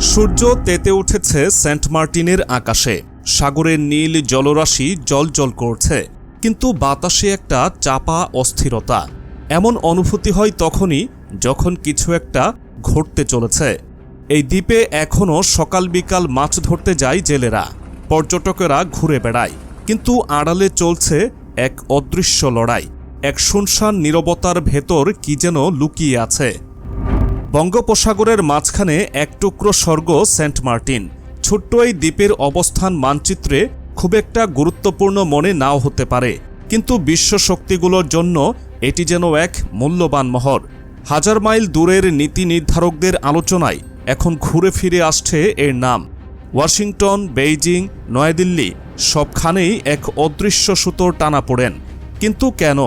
সূর্য তেতে উঠেছে সেন্ট মার্টিনের আকাশে। সাগরের নীল জলরাশি জল করছে। কিন্তু বাতাসে একটা চাপা অস্থিরতা। এমন অনুভূতি হয় তখনই যখন কিছু একটা ঘটতে চলেছে। এই দ্বীপে এখনও সকাল বিকাল মাছ ধরতে যায় জেলেরা। পর্যটকেরা ঘুরে বেড়ায়। কিন্তু আড়ালে চলছে এক অদৃশ্য লড়াই। এক শুনশান নীরবতার ভেতর কি যেন লুকিয়ে আছে। বঙ্গোপসাগরের মাঝখানে এক টুকরো স্বর্গ সেন্ট মার্টিন। ছোট্ট এই দ্বীপের অবস্থান মানচিত্রে খুব একটা গুরুত্বপূর্ণ মনে নাও হতে পারে। কিন্তু বিশ্ব শক্তিগুলোর জন্য এটি যেন এক মূল্যবান মহর। হাজার মাইল দূরের নীতি নির্ধারকদের আলোচনায় এখন ঘুরে ফিরে আসছে এর নাম। ওয়াশিংটন, বেইজিং, নয়াদিল্লি সবখানেই এক অদৃশ্য সুতোর টানা পড়েন। কিন্তু কেন?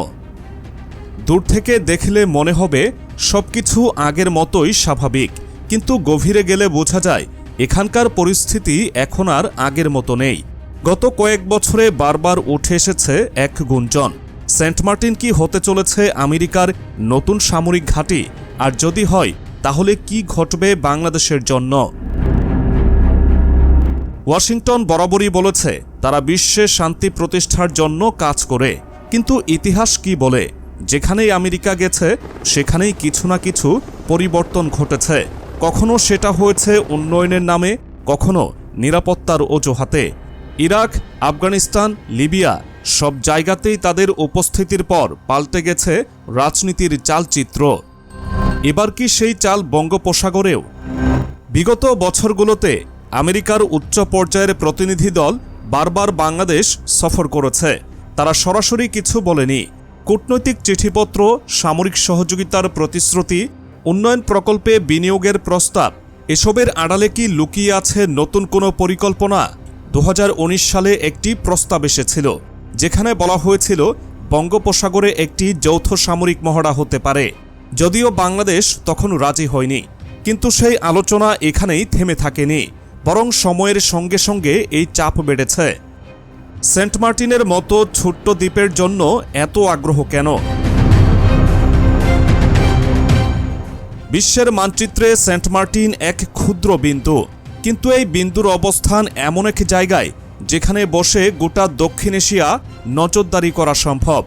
দূর থেকে দেখলে মনে হবে সবকিছু আগের মতোই স্বাভাবিক, কিন্তু গভীরে গেলে বোঝা যায়, এখানকার পরিস্থিতি এখন আর আগের মতো নেই। গত কয়েক বছরে বারবার উঠে এসেছে এক গুঞ্জন, সেন্ট মার্টিন কি হতে চলেছে আমেরিকার নতুন সামরিক ঘাঁটি? আর যদি হয়, তাহলে কি ঘটবে বাংলাদেশের জন্য? ওয়াশিংটন বরাবরই বলেছে, তারা বিশ্বে শান্তি প্রতিষ্ঠার জন্য কাজ করে, কিন্তু ইতিহাস কি বলে? যেখানেই আমেরিকা গেছে, সেখানেই কিছু না কিছু পরিবর্তন ঘটেছে। কখনো সেটা হয়েছে উন্নয়নের নামে, কখনো নিরাপত্তার অজুহাতে। ইরাক, আফগানিস্তান, লিবিয়া সব জায়গাতেই তাদের উপস্থিতির পর পাল্টে গেছে রাজনীতির চালচিত্র। এবার কি সেই চাল বঙ্গোপসাগরেও? বিগত বছরগুলোতে আমেরিকার উচ্চ পর্যায়ের প্রতিনিধি দল বারবার বাংলাদেশ সফর করেছে। তারা সরাসরি কিছু বলেনি। কূটনৈতিক চিঠিপত্র, সামরিক সহযোগিতার প্রতিশ্রুতি, উন্নয়ন প্রকল্পে বিনিয়োগের প্রস্তাব, এসবের আড়ালে কি লুকিয়ে আছে নতুন কোনো পরিকল্পনা? দু হাজার উনিশ সালে একটি প্রস্তাব এসেছিল, যেখানে বলা হয়েছিল বঙ্গোপসাগরে একটি যৌথ সামরিক মহড়া হতে পারে। যদিও বাংলাদেশ তখন রাজি হয়নি, কিন্তু সেই আলোচনা এখানেই থেমে থাকেনি, বরং সময়ের সঙ্গে সঙ্গে এই চাপ বেড়েছে। সেন্ট মার্টিনের মতো ছোট্ট দ্বীপের জন্য এত আগ্রহ কেন? বিশ্বের মানচিত্রে সেন্ট মার্টিন এক ক্ষুদ্র বিন্দু। কিন্তু এই বিন্দুর অবস্থান এমন এক জায়গায় যেখানে বসে গোটা দক্ষিণ এশিয়া নজরদারি করা সম্ভব।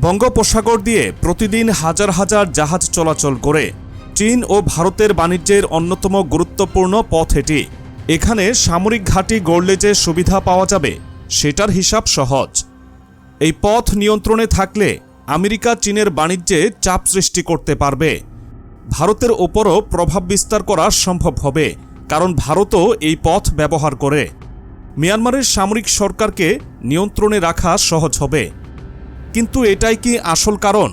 বঙ্গোপসাগর দিয়ে প্রতিদিন হাজার হাজার জাহাজ চলাচল করে। চীন ও ভারতের বাণিজ্যের অন্যতম গুরুত্বপূর্ণ পথ এটি। এখানে সামরিক ঘাঁটি গড়লে যে সুবিধা পাওয়া যাবে সেটার হিসাব সহজ। এই পথ নিয়ন্ত্রণে থাকলে আমেরিকা চীনের বাণিজ্যে চাপ সৃষ্টি করতে পারবে। ভারতের ওপরও প্রভাব বিস্তার করা সম্ভব হবে, কারণ ভারতও এই পথ ব্যবহার করে। মিয়ানমারের সামরিক সরকারকে নিয়ন্ত্রণে রাখা সহজ হবে। কিন্তু এটাই কি আসল কারণ?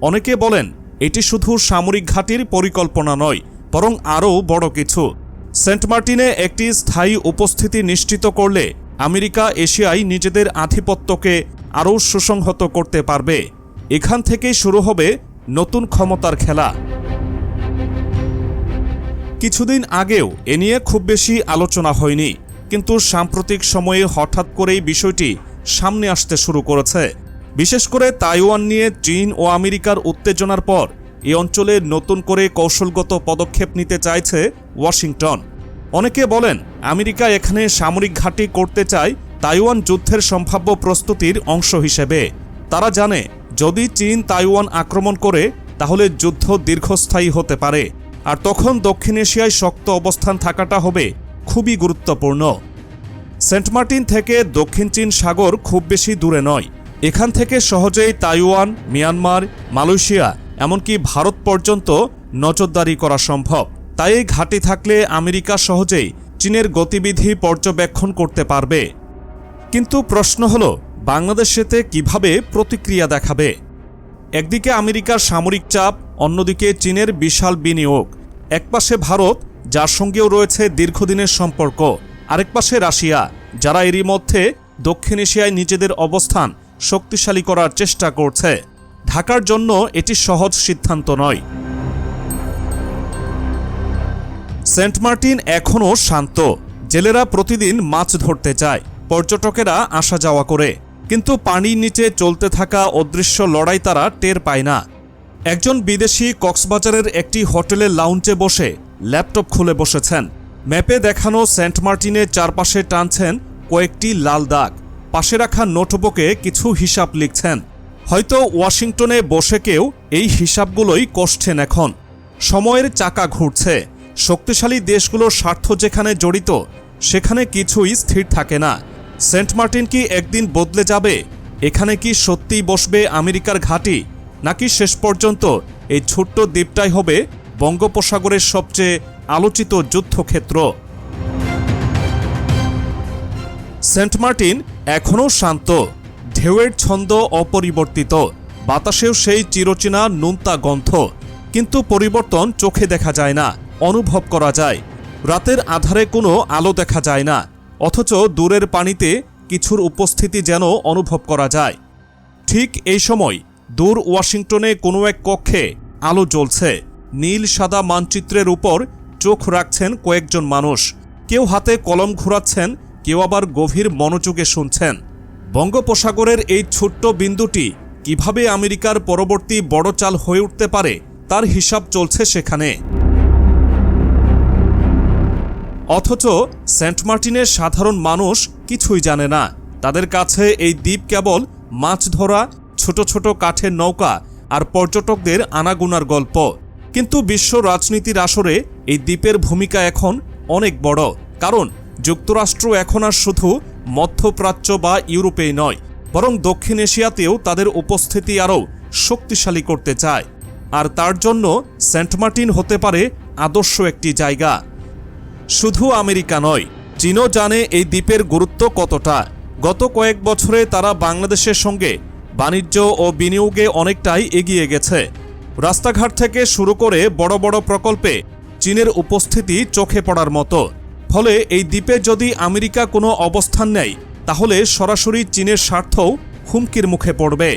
অনেকে বলেন, এটি শুধু সামরিক ঘাঁটির পরিকল্পনা নয়, বরং আরও বড় কিছু। সেন্ট মার্টিনে একটি স্থায়ী উপস্থিতি নিশ্চিত করলে আমেরিকা এশিয়ায় নিজেদের আধিপত্যকে আরও সুসংহত করতে পারবে। এখান থেকেই শুরু হবে নতুন ক্ষমতার খেলা। কিছুদিন আগেও এ নিয়ে খুব বেশি আলোচনা হয়নি, কিন্তু সাম্প্রতিক সময়ে হঠাৎ করেই বিষয়টি সামনে আসতে শুরু করেছে। বিশেষ করে তাইওয়ান নিয়ে চীন ও আমেরিকার উত্তেজনার পর এ অঞ্চলে নতুন করে কৌশলগত পদক্ষেপ নিতে চাইছে ওয়াশিংটন। অনেকে বলেন, আমেরিকা এখানে সামরিক ঘাঁটি করতে চায় তাইওয়ান যুদ্ধের সম্ভাব্য প্রস্তুতির অংশ হিসেবে। তারা জানে, যদি চীন তাইওয়ান আক্রমণ করে, তাহলে যুদ্ধ দীর্ঘস্থায়ী হতে পারে। আর তখন দক্ষিণ এশিয়ায় শক্ত অবস্থান থাকাটা হবে খুবই গুরুত্বপূর্ণ। সেন্ট মার্টিন থেকে দক্ষিণ চীন সাগর খুব বেশি দূরে নয়। এখান থেকে সহজেই তাইওয়ান, মিয়ানমার, মালয়েশিয়া, এমনকি ভারত পর্যন্ত নজরদারি করা সম্ভব। তাই এই ঘাঁটি থাকলে আমেরিকা সহজেই চীনের গতিবিধি পর্যবেক্ষণ করতে পারবে। কিন্তু প্রশ্ন হল বাংলাদেশেতে কীভাবে প্রতিক্রিয়া দেখাবে? একদিকে আমেরিকার সামরিক চাপ, অন্যদিকে চীনের বিশাল বিনিয়োগ। একপাশে ভারত, যার সঙ্গেও রয়েছে দীর্ঘদিনের সম্পর্ক। আরেক পাশে রাশিয়া, যারা এরই মধ্যে দক্ষিণ এশিয়ায় নিজেদের অবস্থান শক্তিশালী করার চেষ্টা করছে। ঢাকার জন্য এটি সহজ সিদ্ধান্ত নয়। সেন্ট মার্টিন এখনও শান্ত। জেলেরা প্রতিদিন মাছ ধরতে যায়, পর্যটকেরা আসা যাওয়া করে। কিন্তু পানির নিচে চলতে থাকা অদৃশ্য লড়াই তারা টের পায় না। একজন বিদেশি কক্সবাজারের একটি হোটেলের লাউঞ্জে বসে ল্যাপটপ খুলে বসেছেন। ম্যাপে দেখানো সেন্ট মার্টিনের চারপাশে টানছেন কয়েকটি লাল দাগ। পাশে রাখা নোটবুকে কিছু হিসাব লিখছেন। হয়তো ওয়াশিংটনে বসে কেউ এই হিসাবগুলোই কষছেন এখন। সময়ের চাকা ঘুরছে। শক্তিশালী দেশগুলোর স্বার্থ যেখানে জড়িত, সেখানে কিছুই স্থির থাকে না। সেন্ট মার্টিন কি একদিন বদলে যাবে? এখানে কি সত্যিই বসবে আমেরিকার ঘাঁটি? নাকি শেষ পর্যন্ত এই ছোট্ট দ্বীপটাই হবে বঙ্গোপসাগরের সবচেয়ে আলোচিত যুদ্ধক্ষেত্র? সেন্ট মার্টিন এখনও শান্ত। ঢেউয়ের ছন্দ অপরিবর্তিত। বাতাসেও সেই চিরচেনা নুনতা গন্ধ। কিন্তু পরিবর্তন চোখে দেখা যায় না। অনুভব করা যায়। রাতের আধারে কোনো আলো দেখা যায় না, অথচ দূরের পানিতে কিছুর উপস্থিতি যেন অনুভব করা যায়। ঠিক এই সময় দূর ওয়াশিংটনে কোনো এক কক্ষে আলো জ্বলছে। নীল সাদা মানচিত্রের উপর চোখ রাখছেন কয়েকজন মানুষ। কেউ হাতে কলম ঘোরাচ্ছেন, কেউ আবার গভীর মনোযোগে শুনছেন। বঙ্গোপসাগরের এই ছোট্ট বিন্দুটি কীভাবে আমেরিকার পরবর্তী বড় চাল হয়ে উঠতে পারে, তার হিসাব চলছে সেখানে। অথচ সেন্ট মার্টিনের সাধারণ মানুষ কিছুই জানে না। তাদের কাছে এই দ্বীপ কেবল মাছ ধরা, ছোট ছোট কাঠের নৌকা আর পর্যটকদের আনাগুনার গল্প। কিন্তু বিশ্ব রাজনীতির আসরে এই দ্বীপের ভূমিকা এখন অনেক বড়। কারণ যুক্তরাষ্ট্র এখন আর শুধু মধ্যপ্রাচ্য বা ইউরোপেই নয়, বরং দক্ষিণ এশিয়াতেও তাদের উপস্থিতি আরও শক্তিশালী করতে চায়। আর তার জন্য সেন্ট মার্টিন হতে পারে আদর্শ একটি জায়গা। শুধু আমেরিকা নয়, চীনও জানে এই দ্বীপের গুরুত্ব কতটা। গত কয়েক বছরে তারা বাংলাদেশের সঙ্গে বাণিজ্য ও বিনিয়োগে অনেকটাই এগিয়ে গেছে। রাস্তাঘাট থেকে শুরু করে বড় বড় প্রকল্পে চীনের উপস্থিতি চোখে পড়ার মতো। ফলে এই দ্বীপে যদি আমেরিকা কোনো অবস্থান নেয়, তাহলে সরাসরি চীনের স্বার্থও হুমকির মুখে পড়বে।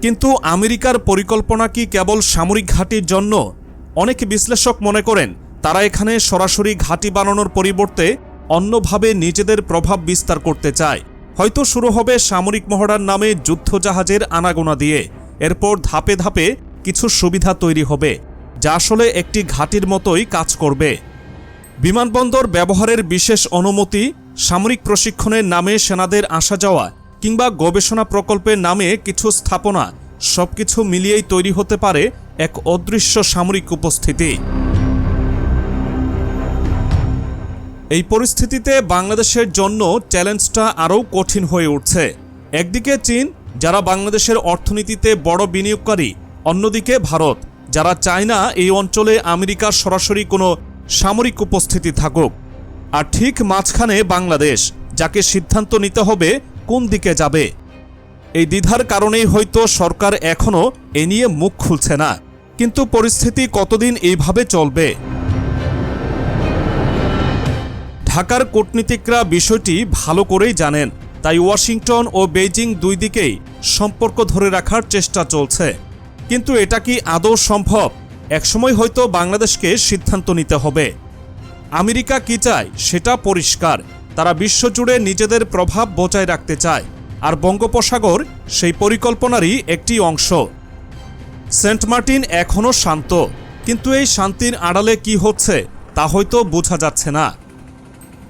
কিন্তু আমেরিকার পরিকল্পনা কি কেবল সামরিক ঘাঁটির জন্য? অনেক বিশ্লেষক মনে করেন, তারা এখানে সরাসরি ঘাঁটি বানানোর পরিবর্তে অন্যভাবে নিজেদের প্রভাব বিস্তার করতে চায়। হয়তো শুরু হবে সামরিক মহড়ার নামে যুদ্ধজাহাজের আনাগোনা দিয়ে। এরপর ধাপে ধাপে কিছু সুবিধা তৈরি হবে, যা আসলে একটি ঘাঁটির মতোই কাজ করবে। বিমানবন্দর ব্যবহারের বিশেষ অনুমতি, সামরিক প্রশিক্ষণের নামে সেনাদের আসা যাওয়া কিংবা গবেষণা প্রকল্পের নামে কিছু স্থাপনা সবকিছু মিলিয়েই তৈরি হতে পারে এক অদৃশ্য সামরিক উপস্থিতি। এই পরিস্থিতিতে বাংলাদেশের জন্য চ্যালেঞ্জটা আরও কঠিন হয়ে উঠছে। একদিকে চীন, যারা বাংলাদেশের অর্থনীতিতে বড় বিনিয়োগকারী, অন্যদিকে ভারত, যারা চায় না এই অঞ্চলে আমেরিকার সরাসরি কোনো সামরিক উপস্থিতি থাকুক। আর ঠিক মাঝখানে বাংলাদেশ, যাকে সিদ্ধান্ত নিতে হবে কোন দিকে যাবে। এই দ্বিধার কারণেই হয়তো সরকার এখনও এ নিয়ে মুখ খুলছে না। কিন্তু পরিস্থিতি কতদিন এইভাবে চলবে? ঢাকার কূটনীতিকরা বিষয়টি ভালো করেই জানেন। তাই ওয়াশিংটন ও বেইজিং দুই দিকেই সম্পর্ক ধরে রাখার চেষ্টা চলছে। কিন্তু এটা কি আদৌ সম্ভব? একসময় হয়তো বাংলাদেশকে সিদ্ধান্ত নিতে হবে। আমেরিকা কি চায় সেটা পরিষ্কার। তারা বিশ্বজুড়ে নিজেদের প্রভাব বজায় রাখতে চায়। আর বঙ্গোপসাগর সেই পরিকল্পনারই একটি অংশ। সেন্ট মার্টিন এখনও শান্ত, কিন্তু এই শান্তির আড়ালে কি হচ্ছে তা হয়তো বোঝা যাচ্ছে না।